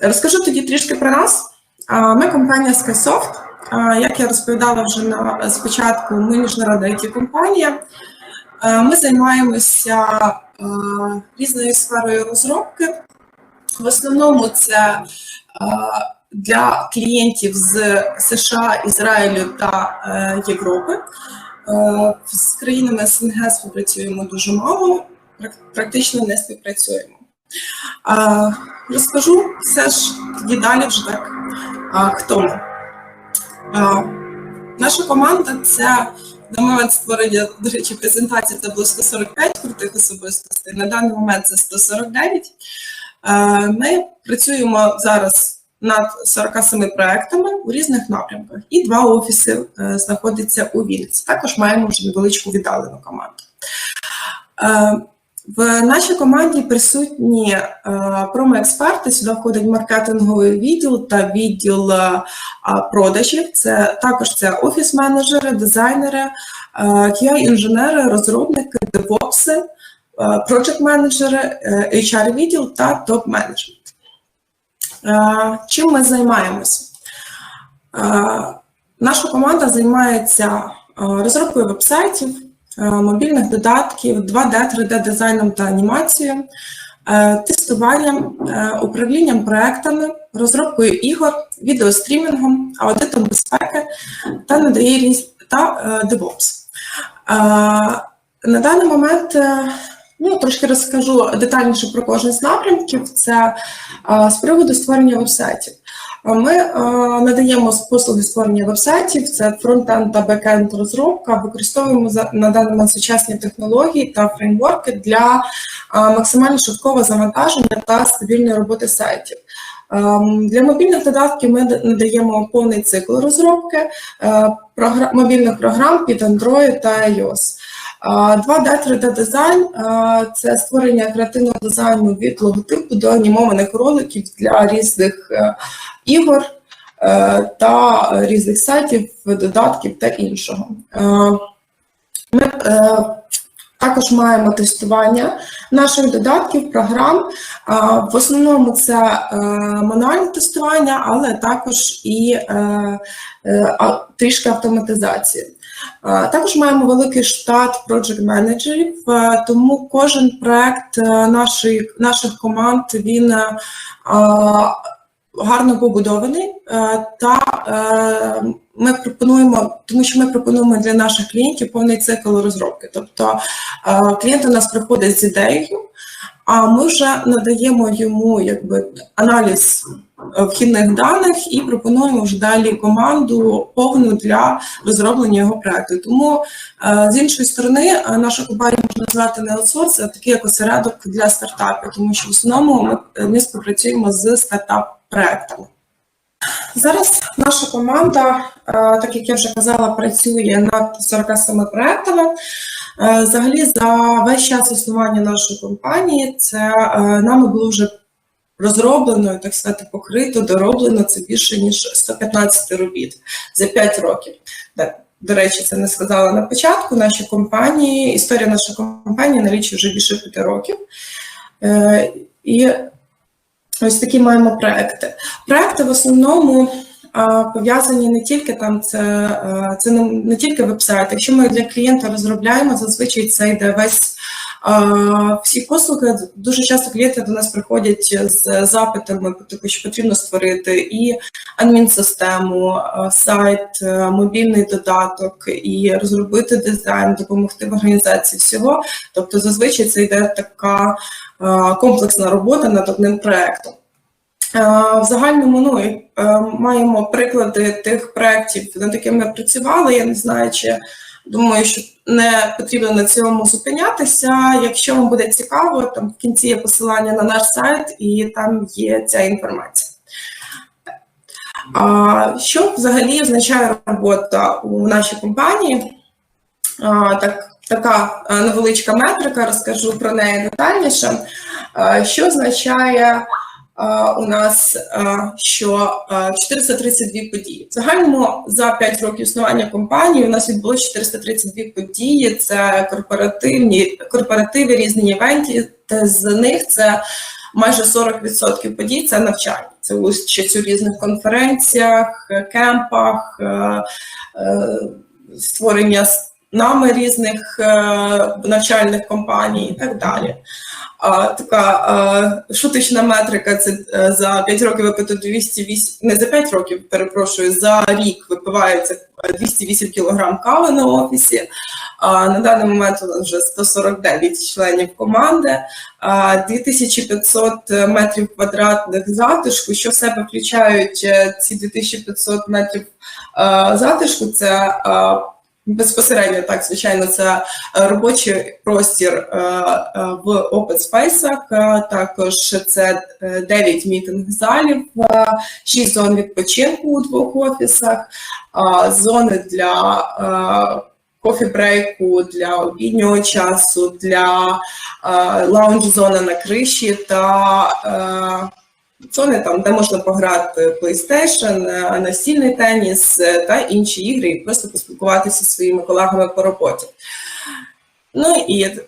Розкажу тоді трішки про нас. Ми компанія SkySoft. Як я розповідала вже на спочатку, ми міжнародна it компанія. Ми займаємося різною сферою розробки. В основному це для клієнтів з США, Ізраїлю та е, Європи. Е, З країнами СНГ співпрацюємо дуже мало, практично не співпрацюємо. Розкажу все ж тоді далі вже так. Хто ми? Наша команда це на момент створення, до речі, презентації це було 145 крутих особистостей. На даний момент це 149. Ми працюємо зараз над 47 проектами у різних напрямках, і два офіси е, знаходяться у Вінниці. Також маємо вже невеличку віддалену команду. В нашій команді присутні е, промо-експерти. Сюди входить маркетинговий відділ та відділ е, продажів. Це також це офіс-менеджери, дизайнери, е, QA-інженери, розробники, девопси, проджект-менеджери, HR-відділ та топ-менеджмент. Чим ми займаємося? Наша команда займається розробкою вебсайтів, мобільних додатків, 2D, 3D дизайном та анімацією, е, тестуванням, е, управлінням проектами, розробкою ігор, відеострімінгом, аудитом безпеки та надає та е, DevOps. Е, На даний момент е, ну, трошки розкажу детальніше про кожен з напрямків. Це е, з приводу створення вебсайтів. Ми е, надаємо послуги створення вебсайтів, це фронтенд та бекенд розробка. Використовуємо на даний момент сучасні технології та фреймворки для е, максимально швидкого завантаження та стабільної роботи сайтів. Ем, Для мобільних додатків ми надаємо повний цикл розробки е, мобільних програм під Android та iOS. Е, 2D, 3D дизайн це створення креативного дизайну від логотипу до анімованих роликів для різних е, ігор е, та різних сайтів, додатків та іншого. Е, Ми також маємо тестування наших додатків, програм. В основному це мануальне тестування, але також і трішки автоматизації. Також маємо великий штат проджект менеджерів, тому кожен проект нашої, наших команд він гарно побудований. Та ми пропонуємо, тому що ми пропонуємо для наших клієнтів повний цикл розробки. Тобто клієнт у нас приходить з ідеєю, а ми вже надаємо йому якби аналіз е, вхідних даних і пропонуємо вже далі команду повну для розроблення його проекту. Тому е, з іншої сторони, е, наша компанія можна назвати не аутсорс, а такий як осередок для стартапів, тому що в основному ми, співпрацюємо з стартап-проектами. Зараз наша команда, так як я вже казала, працює над 47 проектами. Е, Взагалі, за весь час існування нашої компанії, це е, нами було вже розроблено, так сказати, покрито, дороблено це більше ніж 115 робіт за 5 років. До речі, це не сказала на початку. Наші компанії, історія нашої компанії налічує вже більше 5 років. Е, І ось такі маємо проекти. Проекти в основному пов'язані не тільки там, це, е, це не, не тільки веб-сайт. Якщо ми для клієнта розробляємо, зазвичай це йде весь. а, Всі послуги дуже часто клієнти до нас приходять з запитами, типу, що потрібно створити і адмінсистему, сайт, е, мобільний додаток, і розробити дизайн, допомогти в організації всього. Тобто, зазвичай це йде така е, комплексна робота над одним проектом. Е, В загальному ну, е, маємо приклади тих проєктів, над якими ми працювали. Я не знаю, чи думаю, що не потрібно на цьому зупинятися. Якщо вам буде цікаво, там в кінці є посилання на наш сайт, і там є ця інформація. А, Що взагалі означає робота у нашій компанії? А, Так, така е, невеличка метрика, розкажу про неї детальніше. А, Що означає у нас, що а, 432 події? В загальному за 5 років існування компанії у нас відбулося 432 події. Це корпоративні корпоративи, різні івенти. З них це майже 40% подій це навчання. це участь у різних конференціях, кемпах, створення нами різних навчальних компаній і так далі. Така е, шуточна метрика це е, за 5 років випито 208, не за 5 років, перепрошую, за рік випивається 208 кг кави на офісі. На даний момент у нас вже 149 членів команди, а, 2500 метрів квадратних затишку. Що в себе включають е, ці 2500 метрів е, затишку? Це е, безпосередньо так, звичайно, це е, робочий простір е, е, в open space, також це е, 9 мітинг-залів, 6 зон відпочинку у двох офісах, зони для кофі-брейку, для обіднього часу, для лаунж-зони на криші та зони там, де можна пограти PlayStation, е, настільний теніс е, та інші ігри, і просто поспілкуватися зі своїми колегами по роботі. Ну і е,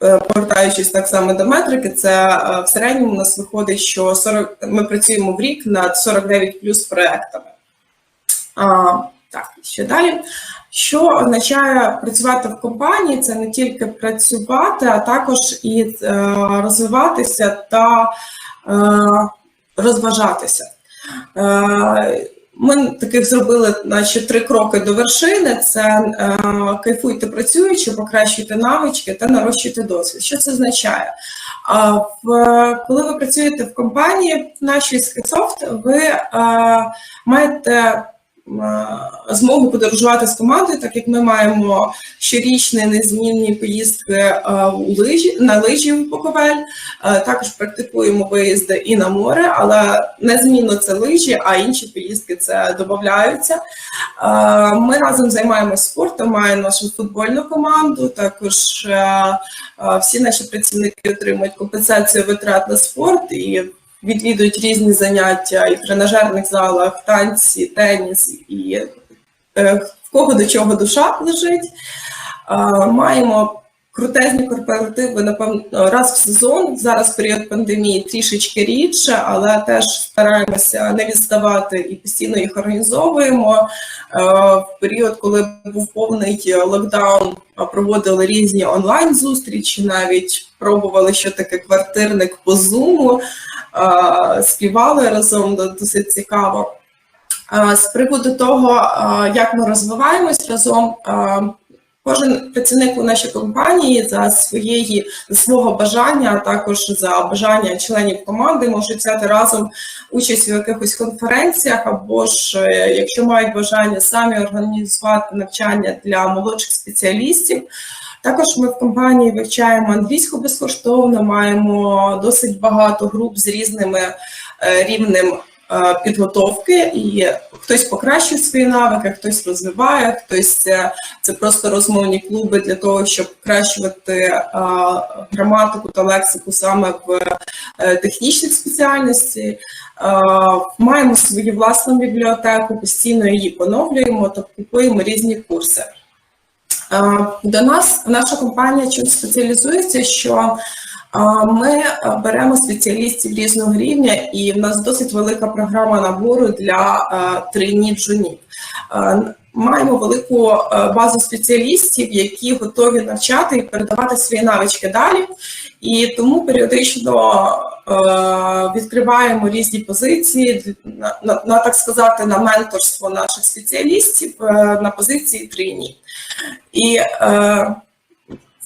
повертаючись так само до метрики, це в середньому у нас виходить, що 40, ми працюємо в рік над 49 плюс проектами. А, так, ще далі. Що означає працювати в компанії? Це не тільки працювати, а також і е, розвиватися та е, розважатися. Е, ми таких зробили наче три кроки до вершини: це е, кайфуйте працюючи, покращуйте навички та нарощуйте досвід. Що це означає? А в коли ви працюєте в компанії нашій Skysoft, ви е, маєте змогу подорожувати з командою, так як ми маємо щорічні незмінні поїздки е, у лижі на лижі в Буковель. Е, Також практикуємо виїзди і на море, але незмінно це лижі, а інші поїздки це додаються. Е, Ми разом займаємося спортом, маємо нашу футбольну команду. Також е, е, всі наші працівники отримують компенсацію витрат на спорт і відвідують різні заняття і в тренажерних залах, танці, теніс і е, в кого до чого душа лежить. Маємо крутезні корпоративи, напевно, раз в сезон. Зараз період пандемії трішечки рідше, але теж стараємося не відставати і постійно їх організовуємо. Е, В період, коли був повний локдаун, проводили різні онлайн-зустрічі, навіть пробували, що таке квартирник по зуму, співали разом досить цікаво. Е, З приводу того, е, як ми розвиваємось разом, е, кожен працівник у нашій компанії за своєї за свого бажання, а також за бажання членів команди можуть взяти разом участь у якихось конференціях, або ж е, якщо мають бажання самі організувати навчання для молодших спеціалістів. Також ми в компанії вивчаємо англійську безкоштовно, маємо досить багато груп з різними е, рівнем е, підготовки, і хтось покращує свої навики, хтось розвиває, хтось це, це просто розмовні клуби для того, щоб покращувати е, граматику та лексику саме в е, технічних спеціальностях. Е, Маємо свою власну бібліотеку, постійно її поновлюємо та купуємо різні курси. Е, До нас наша компанія чим спеціалізується, що е, ми беремо спеціалістів різного рівня, і в нас досить велика програма набору для е, трейнів джунів. Маємо велику базу спеціалістів, які готові навчати і передавати свої навички далі. І тому періодично відкриваємо різні позиції на, на, так сказати на менторство наших спеціалістів на позиції трейнів. І е,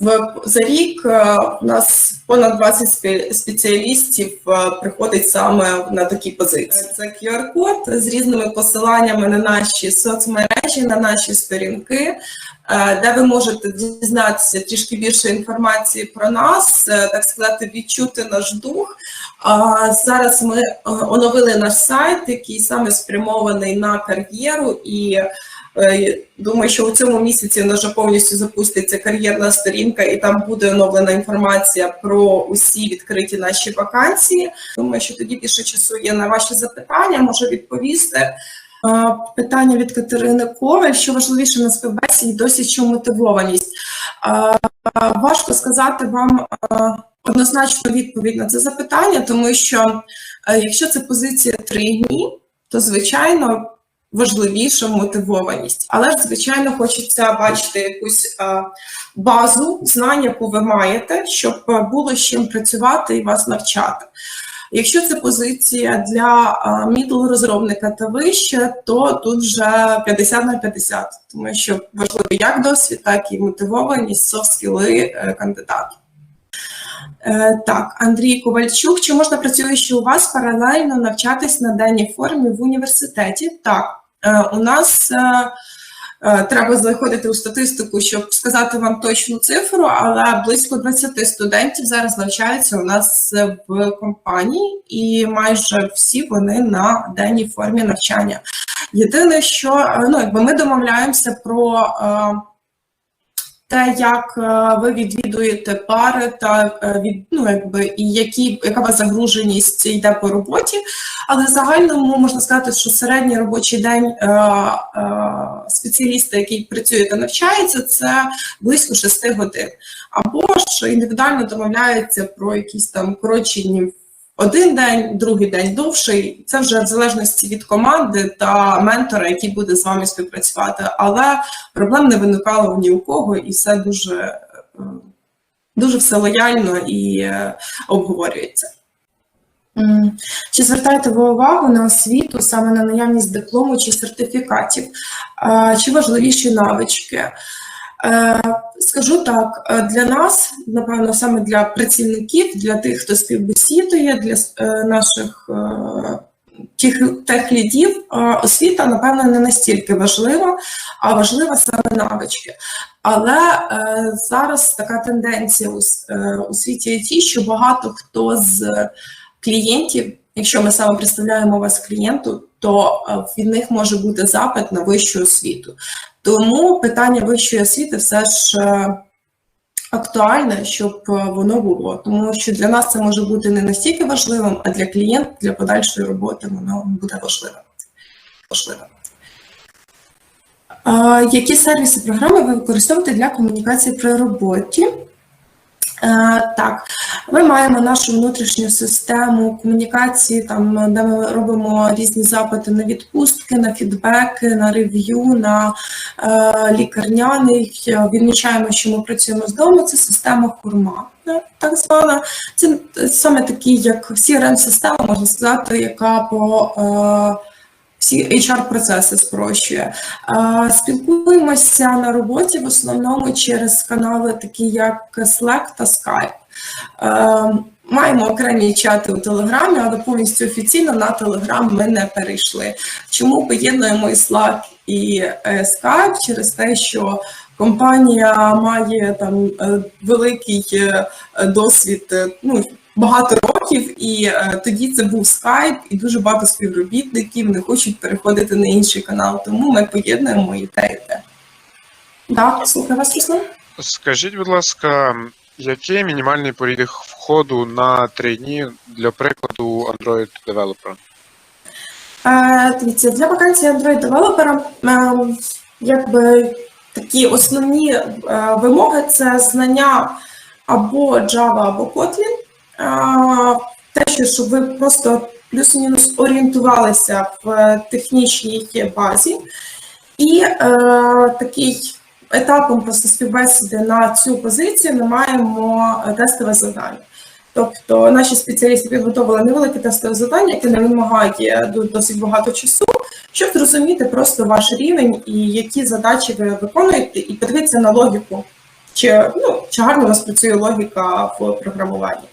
в, за рік е, у нас понад 20 спе- спеціалістів е, приходить саме на такі позиції. Це QR-код з різними посиланнями на наші соцмережі, на наші сторінки, е, де ви можете дізнатися трішки більше інформації про нас, е, так сказати, відчути наш дух. Зараз ми е, оновили наш сайт, який саме спрямований на кар'єру і. Е, Думаю, що у цьому місяці в нас вже повністю запуститься кар'єрна сторінка, і там буде оновлена інформація про усі відкриті наші вакансії. Думаю, що тоді більше часу є на ваші запитання, можу відповісти. Е, Питання від Катерини Коваль, що важливіше на співбесіді, досі що мотивованість. Е, Важко сказати вам однозначно відповідь на це запитання, тому що якщо це позиція три дні, то звичайно важливіша мотивованість. Але ж, звичайно, хочеться бачити якусь е, базу знань, яку ви маєте, щоб е, було з чим працювати і вас навчати. Якщо це позиція для мідл розробника та вище, то тут вже 50 на 50, тому що важливо як досвід, так і мотивованість, софт-скіли кандидатів. Е, Так, Андрій Ковальчук. Чи можна працюючи у вас паралельно навчатись на денній формі в університеті? Так, е, у нас е, е, треба заходити у статистику, щоб сказати вам точну цифру, але близько 20 студентів зараз навчаються у нас в компанії, і майже всі вони на денній формі навчання. Єдине, що е, ну, якби ми домовляємося про. Те, як е, ви відвідуєте пари, та е, від ну якби і які яка вас загруженість йде по роботі, але в загальному можна сказати, що середній робочий день е, е, спеціаліста, який працює та навчається, це близько 6 годин, або ж індивідуально домовляються про якісь там коротші дні один день, другий день довший. Це вже в залежності від команди та ментора, який буде з вами співпрацювати. Але проблем не виникало ні у кого, і все дуже, е, дуже все лояльно і е, обговорюється. Чи звертаєте ви увагу на освіту саме на наявність диплому чи сертифікатів? Чи важливіші навички? Е, скажу так, е, для нас, напевно, саме для працівників, для тих, хто співбесідує, для е, наших техлідів, освіта, напевно, не настільки важлива, а важлива саме навички. Але зараз така тенденція у світі IT, що багато хто з клієнтів, якщо ми саме представляємо вас клієнту, то від них може бути запит на вищу освіту. Тому питання вищої освіти все ж е, актуальне, щоб е, воно було. Тому що для нас це може бути не настільки важливим, а для клієнта, для подальшої роботи воно буде важливим. важливим. Які сервіси програми ви використовуєте для комунікації при роботі? Е, так, ми маємо нашу внутрішню систему комунікації, там де ми робимо різні запити на відпустки, на фідбеки, на рев'ю, на е, лікарняний. Відмічаємо, що ми працюємо з дому. Це система хурма, так звана. Це саме такий, як crm система можна сказати, яка по е, всі HR-процеси спрощує. Спілкуємося на роботі в основному через канали, такі як Slack та Skype. Маємо окремі чати у Телеграмі, але повністю офіційно на Телеграм ми не перейшли. Чому поєднуємо і Slack і е, Skype через те, що компанія має там е, великий е, досвід. ну, багато років, і е, тоді це був скайп, і дуже багато співробітників не хочуть переходити на інший канал. Тому ми поєднуємо і те, і те. Так, слухаю вас, Руслан. Скажіть, будь ласка, який мінімальний поріг входу на три дні для прикладу Android девелопера? Е, Дивіться, для вакансії Android девелопера е, якби такі основні вимоги це знання або Java, або Kotlin те, що щоб ви просто плюс-мінус орієнтувалися в технічній базі, і е, такий етапом просто співбесіди на цю позицію ми маємо тестове завдання. Тобто наші спеціалісти підготували невелике тестове завдання, яке не вимагає досить багато часу, щоб зрозуміти просто ваш рівень і які задачі ви виконуєте, і подивитися на логіку, чи ну, чи гарно у вас працює логіка в програмуванні.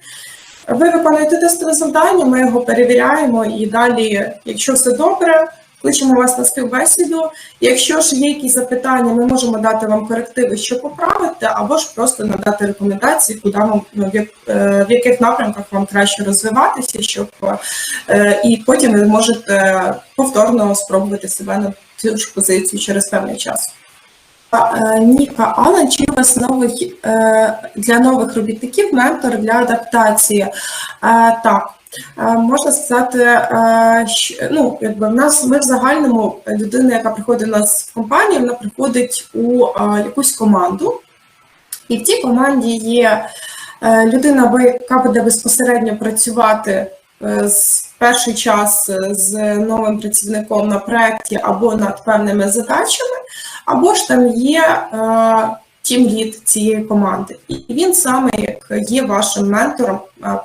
Ви виконуєте тестове завдання, ми його перевіряємо і далі, якщо все добре, кличемо вас на співбесіду. Якщо ж є якісь запитання, ми можемо дати вам корективи, що поправити, або ж просто надати рекомендації, куди вам ну, в е, яких напрямках вам краще розвиватися, щоб е, і потім ви можете повторно спробувати себе на цю ж позицію через певний час. Е, Ніка Алан, чи у вас новий е, для нових робітників ментор для адаптації? Е, так, можна сказати, що ну, якби в нас ми в загальному людина, яка приходить у нас в компанію, вона приходить у якусь команду, і в цій команді є Людина, яка буде безпосередньо працювати з перший час з новим працівником на проєкті або над певними задачами, або ж там є тім лід цієї команди. І він саме як є вашим ментором е,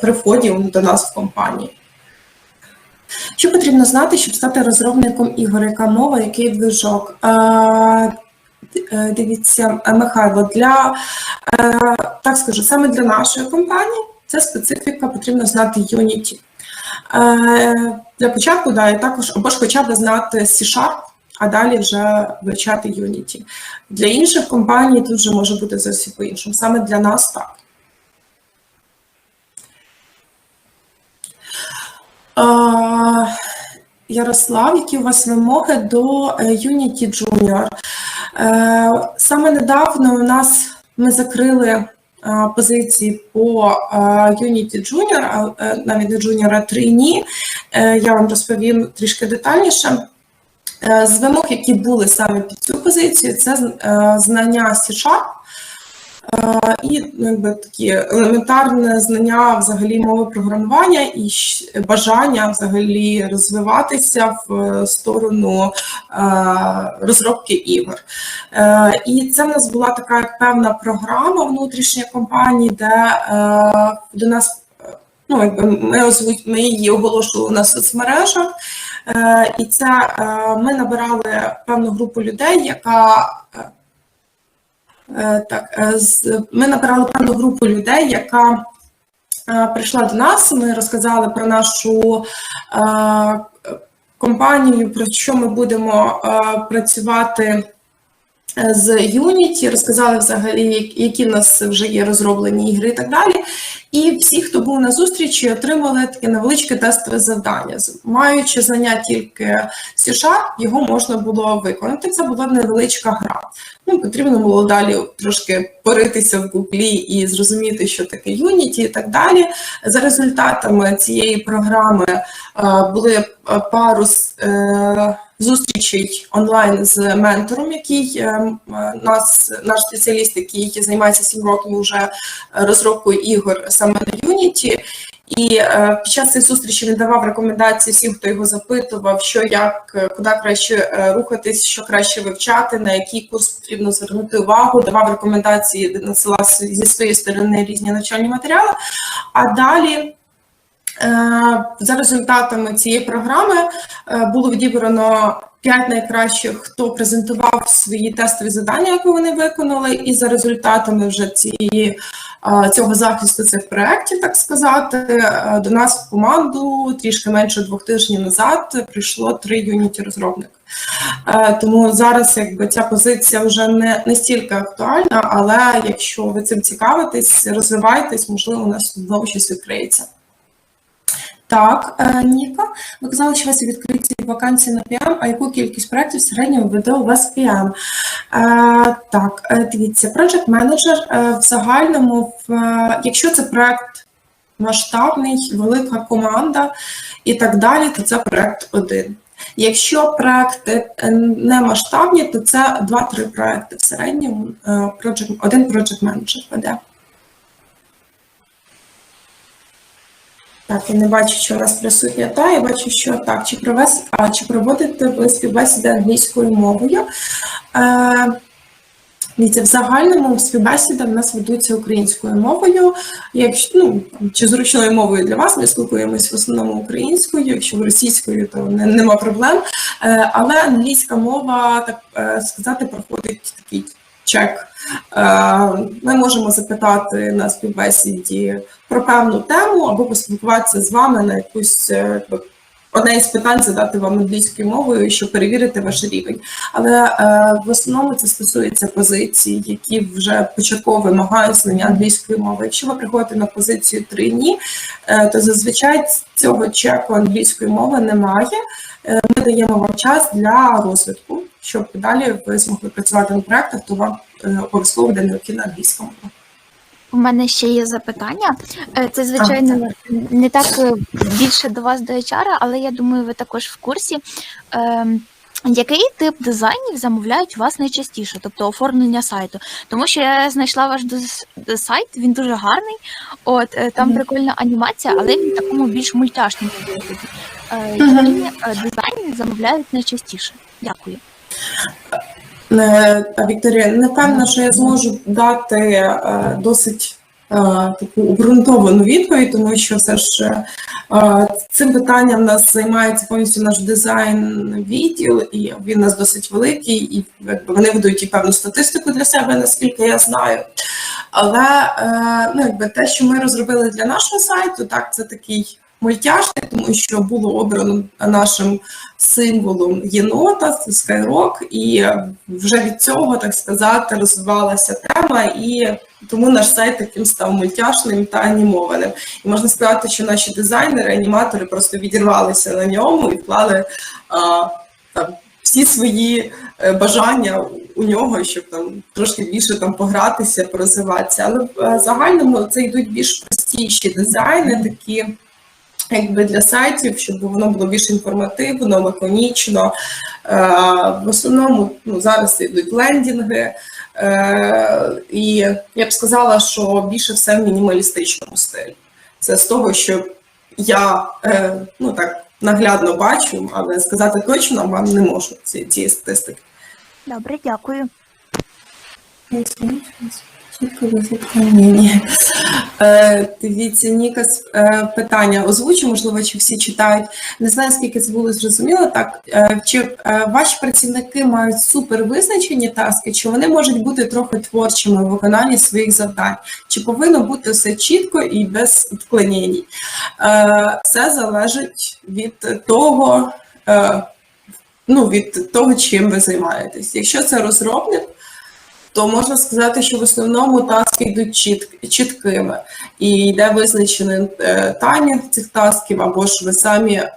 при, е, вході до нас в компанію. Що потрібно знати, щоб стати розробником ігор? Яка мова, який движок? Е, е, Дивіться, е, Михайло, для е, так скажу, саме для нашої компанії це специфіка, потрібно знати Unity. Е, Для початку, да, і також або ж хоча б знати C-Sharp, а далі вже вивчати Unity. Для інших компаній тут вже може бути зовсім по-іншому. Саме для нас так. Ярослав, які у вас вимоги до е, Unity Junior? Е, Саме недавно у нас ми закрили позиції по Unity Junior, е, навіть не Junior, а Trainee. Е, Я вам розповім трішки детальніше. Е, З вимог, які були саме під цю позицію, це е, знання C-Sharp, Е, і ну, якби такі елементарне знання взагалі мови програмування і бажання взагалі розвиватися в сторону розробки ігор. І це в нас була така певна програма внутрішня компанії, де до нас. Ну, якби ми ми її оголошували на соцмережах, і це е, ми набирали певну групу людей, яка е, Е, Так, е, ми набирали певну групу людей, яка е, прийшла до нас. Ми розказали про нашу е, компанію, про що ми будемо е, працювати е, з Unity, розказали взагалі, які в нас вже є розроблені ігри і так далі. І всі, хто був на зустрічі, отримали таке невеличке тестове завдання. Маючи знання тільки C-Sharp, його можна було виконати. Це була невеличка гра. Ну, потрібно було далі трошки поритися в Гуглі і зрозуміти, що таке Unity і так далі. За результатами цієї програми е, були пару е, зустрічей онлайн з ментором, який е, нас, наш спеціаліст, який займається 7 років вже розробкою ігор саме на Unity. І е, під час цих зустрічей він давав рекомендації всім, хто його запитував, що як, куди краще рухатись, що краще вивчати, на який курс потрібно звернути увагу, давав рекомендації, надсилав зі своєї сторони різні навчальні матеріали. А далі. Е, За результатами цієї програми е, було відібрано п'ять найкращих, хто презентував свої тестові завдання, які вони виконали, і за результатами вже цієї е, цього захисту цих проєктів, так сказати, до нас в команду трішки менше двох тижнів назад прийшло три юніті розробника. Тому зараз якби ця позиція вже не, не стільки актуальна, але якщо ви цим цікавитесь, розвивайтесь, можливо, у нас знову відкриється. Так, е, Ніка, ви казали, що у вас є відкриті вакансії на PM, а яку кількість проєктів в середньому веде у вас PM? Е, так, е, дивіться, е, в загальному, якщо це проєкт масштабний, велика команда і так далі, то це проєкт один. Якщо проекти не масштабні, то це 2-3 проекти в середньому. один project manager веде. Так, я не бачу, що у нас присутня та, я бачу, що так, чи провес, а чи проводите ви співбесіди англійською мовою? Е, Дивіться, в загальному співбесіди в нас ведуться українською мовою. Якщо ну чи зручною мовою для вас, ми спілкуємось в основному українською. Якщо російською, то не, нема проблем. Е, але англійська мова, так е, сказати, проходить такий чек. Е, Ми можемо запитати на співбесіді про певну тему або поспілкуватися з вами на якусь е, одне із питань задати вам англійською мовою, щоб перевірити ваш рівень. Але е, в основному це стосується позицій, які вже початково вимагають знання англійської мови. Якщо ви приходите на позицію три ні, е, то зазвичай цього чеку англійської мови немає. Е, Ми даємо вам час для розвитку, щоб далі ви змогли працювати на проектах, то вам е, обов'язково буде необхідна англійська мова. У мене ще є запитання. Е, Це, звичайно, не так е, більше до вас до HR, але я думаю, ви також в курсі. Ем, Який тип дизайнів замовляють у вас найчастіше, тобто оформлення сайту? Тому що я знайшла ваш сайт, він дуже гарний. От е, там прикольна анімація, але він в такому більш мультяшному вигляді. Е, дизайни замовляють найчастіше? Дякую. Е, Вікторія, напевно, що я зможу дати е, досить е, таку обґрунтовану відповідь, тому що все ж цим питанням нас займається повністю наш дизайн відділ, і він у нас досить великий, і якби вони ведуть і певну статистику для себе, наскільки я знаю. Але ну, якби те, що ми розробили для нашого сайту, так це такий мультяшний, тому що було обрано нашим символом єнота, Skyrock, і вже від цього, так сказати, розвивалася тема, і тому наш сайт таким став мультяшним та анімованим. І можна сказати, що наші дизайнери, аніматори просто відірвалися на ньому і вклали а, там, всі свої е, бажання у нього, щоб там трошки більше там погратися, порозвиватися. Але в е, загальному це йдуть більш простіші дизайни, такі якби для сайтів, щоб воно було більш інформативно, лаконічно. Е, В основному ну, зараз йдуть лендінги, е, і я б сказала, що більше все в мінімалістичному стилі. Це з того, що я е, ну так наглядно бачу, але сказати точно вам не можу ці- цієї статистики. Добре, дякую. Е, Дивіться, Нікас, е, питання озвучу, можливо, чи всі читають. Не знаю, скільки це було зрозуміло. Так, е, чи ваші працівники мають супер визначені таски, чи вони можуть бути трохи творчими у виконанні своїх завдань? Чи повинно бути все чітко і без відклонень? Все залежить від того, ну, від того, чим ви займаєтесь. Якщо це розробник, то можна сказати, що в основному таски йдуть чіт, чіткими і йде визначений е, таймінг цих тасків, або ж ви самі е,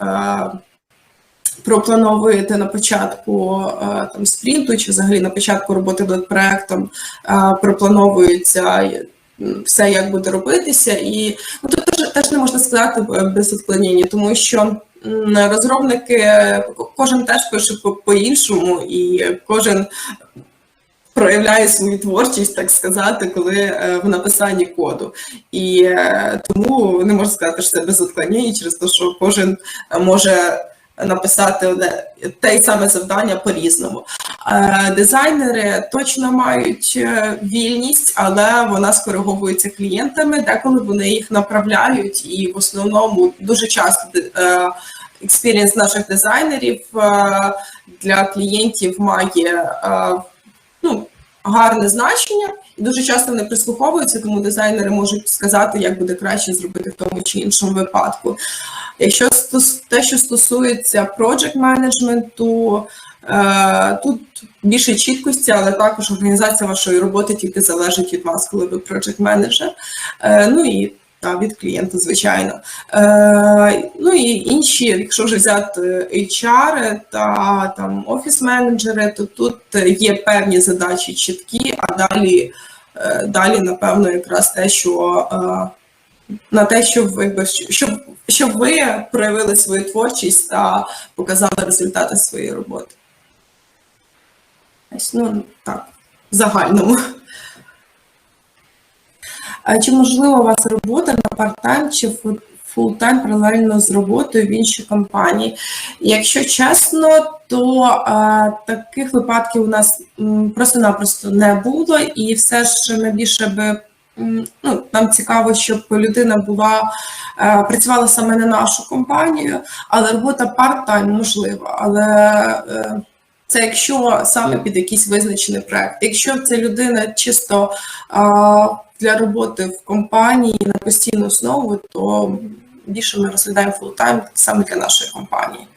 проплановуєте на початку е, там спринту, чи взагалі на початку роботи над проектом е, проплановується е, все, як буде робитися, і ну, тут теж, теж не можна сказати е, без відклонення, тому що розробники е, кожен теж пише по-іншому, і кожен проявляє свою творчість, так сказати, коли е, в написанні коду. І е, тому не можна сказати, що це без відклонень, через те, що кожен е, може написати те саме завдання по-різному. Дизайнери точно мають вільність, але вона скориговується клієнтами, деколи вони їх направляють, і в основному дуже часто експірієнс наших дизайнерів для клієнтів має гарне значення, і дуже часто вони прислуховуються, тому дизайнери можуть сказати, як буде краще зробити в тому чи іншому випадку. Якщо те, що стосується project менеджменту, е, тут більше чіткості, але також організація вашої роботи тільки залежить від вас, коли ви project менеджер. Е, ну і від клієнта, звичайно. Е, ну і інші, якщо вже взяти HR та там офіс-менеджери, то тут є певні задачі чіткі, а далі, е, далі напевно, якраз те, що е, на те, щоб ви щоб, щоб ви проявили свою творчість та показали результати своєї роботи. Ну так, в загальному. Чи можливо у вас робота на парт-тайм чи фу- фулл-тайм паралельно з роботою в іншій компанії? Якщо чесно, то а, таких випадків у нас просто-напросто не було, і все ж найбільше би ну, нам цікаво, щоб людина була е, працювала саме на нашу компанію, але робота парт-тайм можлива. Але е, це якщо саме під якийсь визначений проект. Якщо це людина чисто а, для роботи в компанії на постійну основу, то більше ми розглядаємо фултайм саме для нашої компанії.